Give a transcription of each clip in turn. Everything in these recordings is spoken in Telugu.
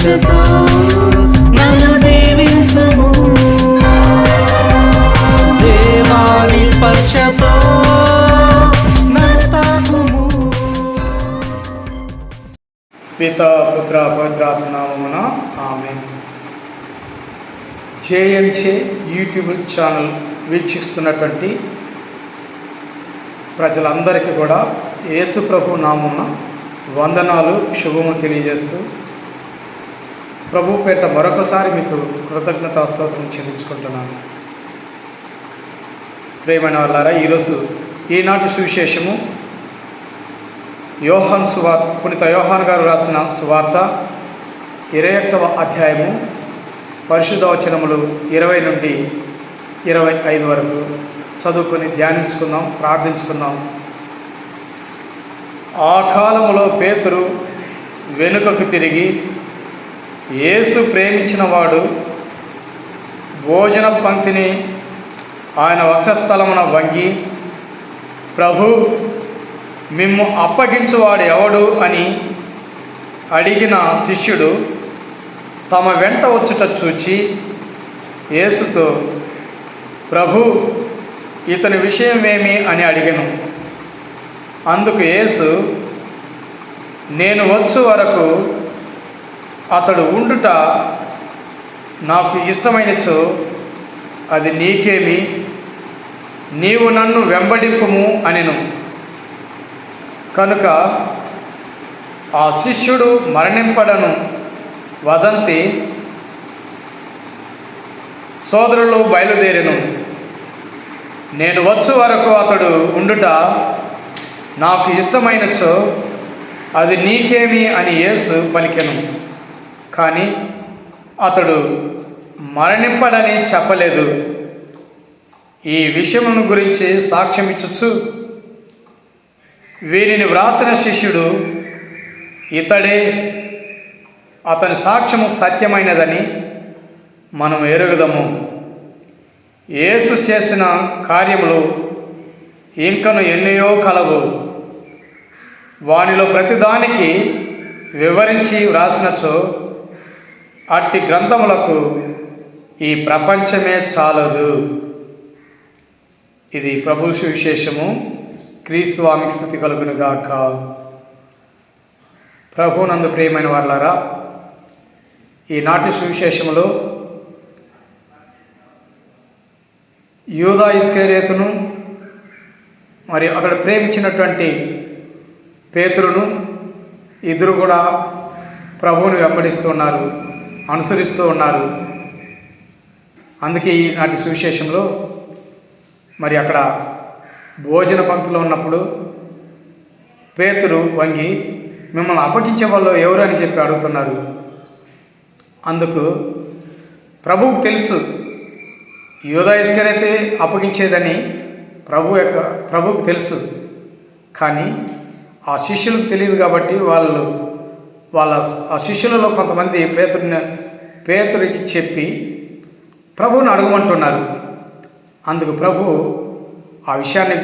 స్పర్శతో నన్ను దీవించుము దేవాని స్పర్శతో పిత పుత్ర ఆమె జేఎంచే యూట్యూబ్ ఛానల్ వీక్షిస్తున్నటువంటి ప్రజలందరికీ కూడా యేసు ప్రభు నామమున వందనాలు శుభములు తెలియజేస్తూ ప్రభు పేట మరొకసారి మీకు కృతజ్ఞత స్తోత్రం చెల్లించుకుంటున్నాను. ప్రేమైన వాళ్ళారా ఈరోజు ఈనాటి సువిశేషము యోహాన్ సువార్ పునిత యోహాన్ గారు రాసిన సువార్త ఇరవై ఒకటవ అధ్యాయము పరిశుద్ధ వచనములు ఇరవై నుండి ఇరవై ఐదు వరకు చదువుకొని ధ్యానించుకుందాం ప్రార్థించుకుందాం. ఆ కాలంలో పేతురు వెనుకకు తిరిగి యేసు ప్రేమించిన వాడు భోజన పంక్తిని ఆయన వక్షస్థలమున వంగి ప్రభు మిమ్ము అప్పగించువాడు ఎవడు? అని అడిగిన శిష్యుడు తమ వెంట వచ్చుట చూచి యేసుతో ప్రభు ఇతని విషయమేమి? అని అడిగను. అందుకు యేసు నేను వచ్చు వరకు అతడు ఉండుట నాకు ఇష్టమైనచో అది నీకేమి? నీవు నన్ను వెంబడింపుము అనెను. కనుక ఆ శిష్యుడు మరణింపడను. వదంతి సోదరులు బయలుదేరెను. నేను వచ్చు వరకు అతడు ఉండుట నాకు ఇష్టమైనచో అది నీకేమి అని యేసు పలికెను. కానీ అతడు మరణింపడని చెప్పలేదు. ఈ విషయమును గురించి సాక్ష్యం ఇచ్చచ్చు వీరిని వ్రాసిన శిష్యుడు ఇతడే అతని సాక్ష్యము సత్యమైనదని మనం ఎరుగుదము. యేసు చేసిన కార్యములు ఇంకను ఎన్నయో కలవు. వానిలో ప్రతిదానికి వివరించి వ్రాసినచో అట్టి గ్రంథములకు ఈ ప్రపంచమే చాలదు. ఇది ప్రభు సువిశేషము. క్రీస్తు ఆమెకు స్థుతి కలుగునుగాక ప్రభునందు ప్రియమైన వారులారా ఈనాటి సువిశేషములో యూదా ఇస్కేరేతును మరి అతడు ప్రేమించినటువంటి పేతురును ఇద్దరు కూడా ప్రభువును వెంబడిస్తున్నారు అనుసరిస్తూ ఉన్నారు. అందుకే ఈనాటి సువిశేషంలో మరి అక్కడ భోజన పంక్తిలో ఉన్నప్పుడు పేతురు వంగి మిమ్మల్ని అప్పగించే వాళ్ళు ఎవరు అని చెప్పి అడుగుతున్నారు. అందుకు ప్రభువుకు తెలుసు యోధా అప్పగించేదని ప్రభు యొక్క ప్రభువుకు తెలుసు. కానీ ఆ శిష్యులకు తెలియదు కాబట్టి వాళ్ళు వాళ్ళ ఆ శిష్యులలో కొంతమంది పేతుడిని పేతుడికి చెప్పి ప్రభువుని అడగమంటున్నారు. అందుకు ప్రభు ఆ విషయాన్ని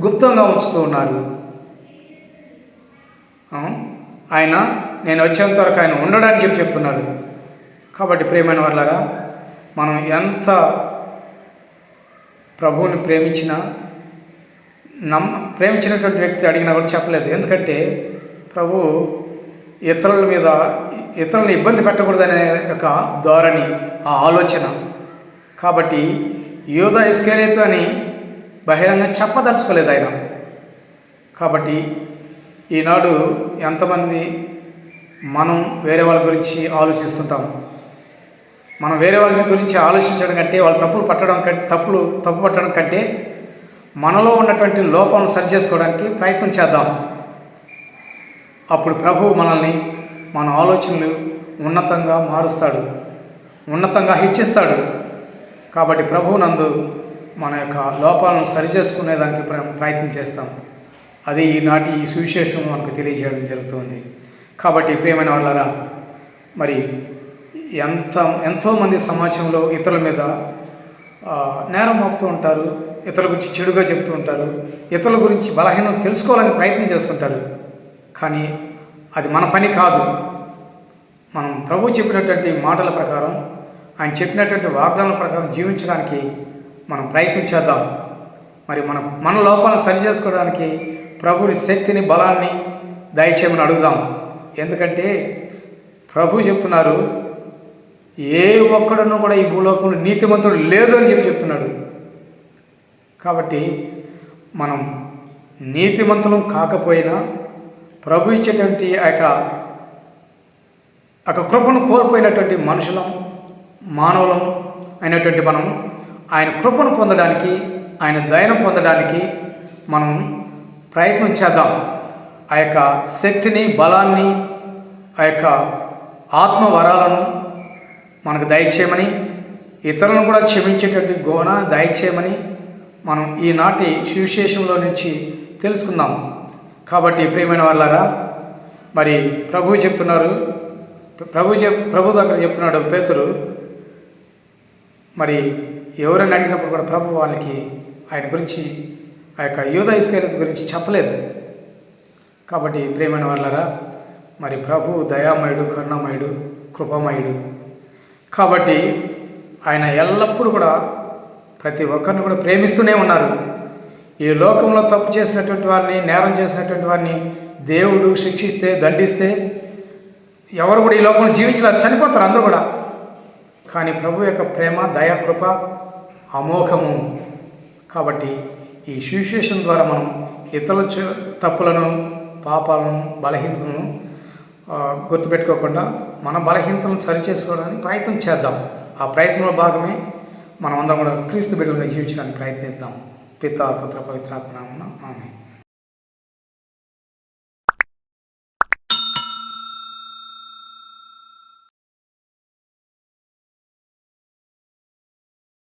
గుప్తంగా ఉంచుతూ ఉన్నారు. ఆయన నేను వచ్చేంత వరకు ఆయన ఉండడానికి చెప్పి చెప్తున్నాడు. కాబట్టి ప్రేమైన వాళ్ళారా మనం ఎంత ప్రభువుని ప్రేమించినా నమ్మ ప్రేమించినటువంటి వ్యక్తి అడిగినా కూడా చెప్పలేదు. ఎందుకంటే ప్రభు ఇతరుల మీద ఇతరులను ఇబ్బంది పెట్టకూడదనే ఒక ధోరణి ఆ ఆలోచన. కాబట్టి యోధ ఇస్కేరేతు అని బహిరంగ చెప్పదలుచుకోలేదు ఆయన. కాబట్టి ఈనాడు ఎంతమంది మనం వేరే వాళ్ళ గురించి ఆలోచిస్తుంటాం? మనం వేరే వాళ్ళ గురించి ఆలోచించడం కంటే వాళ్ళ తప్పులు పట్టడం కంటే తప్పులు తప్పు పట్టడం కంటే మనలో ఉన్నటువంటి లోపాలను సరి చేసుకోవడానికి ప్రయత్నం చేద్దాం. అప్పుడు ప్రభువు మనల్ని మన ఆలోచనలు ఉన్నతంగా మారుస్తాడు ఉన్నతంగా హెచ్చిస్తాడు. కాబట్టి ప్రభువు నందు మన యొక్క లోపాలను సరిచేసుకునేదానికి ప్ర ప్రయత్నం చేస్తాం. అది ఈనాటి ఈ సువిశేషం మనకు తెలియజేయడం జరుగుతుంది. కాబట్టి ప్రియమైన వాళ్ళరా మరి ఎంత ఎంతోమంది సమాజంలో ఇతరుల మీద నేరం మోపుతూ ఉంటారు ఇతరుల గురించి చెడుగా చెప్తూ ఉంటారు ఇతరుల గురించి బలహీనం తెలుసుకోవాలని ప్రయత్నం చేస్తుంటారు. కానీ అది మన పని కాదు. మనం ప్రభు చెప్పినటువంటి మాటల ప్రకారం ఆయన చెప్పినటువంటి వాగ్దానాల ప్రకారం జీవించడానికి మనం ప్రయత్నించేద్దాం మరి మన మన లోపాలను సరి చేసుకోవడానికి ప్రభుని శక్తిని బలాన్ని దయచేయమని అడుగుదాం. ఎందుకంటే ప్రభు చెప్తున్నారు ఏ ఒక్కడను కూడా ఈ భూలోకంలో నీతిమంతుడు లేదు అని చెప్పి చెప్తున్నాడు. కాబట్టి మనం నీతిమంతులం కాకపోయినా ప్రభు ఇచ్చేటువంటి ఆ యొక్క ఆ కృపను కోల్పోయినటువంటి మనుషులం మానవులం అయినటువంటి మనం ఆయన కృపను పొందడానికి ఆయన దయను పొందడానికి మనం ప్రయత్నం చేద్దాం. ఆ యొక్క శక్తిని బలాన్ని ఆ యొక్క ఆత్మ వరాలను మనకు దయచేయమని ఇతరులను కూడా క్షమించేటువంటి గోణ దయచేయమని మనం ఈనాటి సువిశేషంలో నుంచి తెలుసుకుందాం. కాబట్టి ప్రియమైన వాళ్ళారా మరి ప్రభు చెప్తున్నారు ప్రభు చెప్ ప్రభు దగ్గర చెప్తున్నాడు పేతురు మరి ఎవరైనా అడిగినప్పుడు కూడా ప్రభు వాళ్ళకి ఆయన గురించి ఆ యొక్క యూద ఇస్కైరత్ గురించి చెప్పలేదు. కాబట్టి ప్రేమైన వాళ్ళరా మరి ప్రభు దయామయుడు కరుణామయుడు కృపమయుడు. కాబట్టి ఆయన ఎల్లప్పుడూ కూడా ప్రతి ఒక్కరిని కూడా ప్రేమిస్తూనే ఉన్నారు. ఈ లోకంలో తప్పు చేసినటువంటి వారిని నేరం చేసినటువంటి వారిని దేవుడు శిక్షిస్తే దండిస్తే ఎవరు కూడా ఈ లోకంలో జీవించలేరు చనిపోతారు అందరూ కూడా. కానీ ప్రభు యొక్క ప్రేమ దయాకృప అమోఘము. కాబట్టి ఈ సువిశేషం ద్వారా మనం ఇతరుల తప్పులను పాపాలను బలహీనతలను గుర్తుపెట్టుకోకుండా మన బలహీనతలను సరిచేసుకోవడానికి ప్రయత్నం చేద్దాం. ఆ ప్రయత్నంలో భాగమే మనం అందరం కూడా క్రీస్తు బిడ్డలుగా జీవించడానికి ప్రయత్నిద్దాం. పితా పుత్ర పవిత్రాత్మ నామమున ఆమె